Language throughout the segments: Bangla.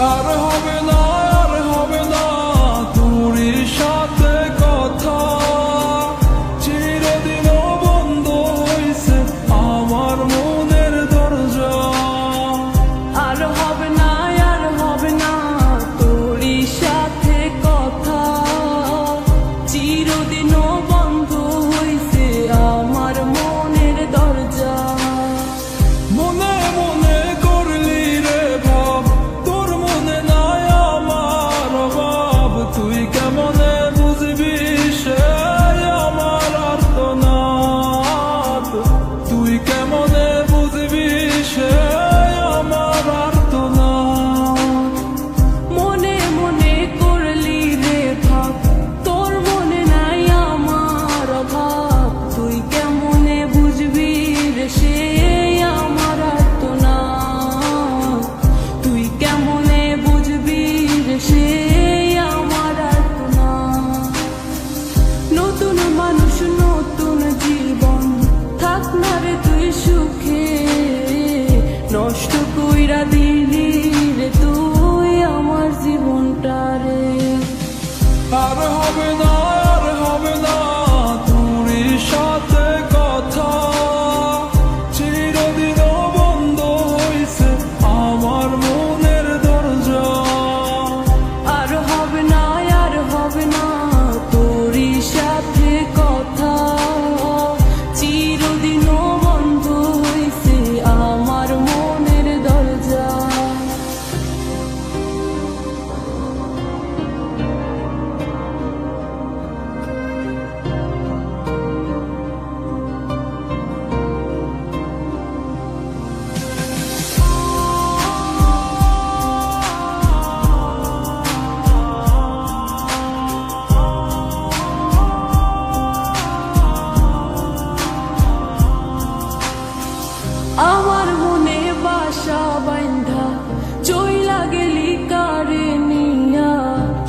আর হবে কইরা দিলি রে আমার জীবনটা রে আর হবে না আর হবে না।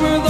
summer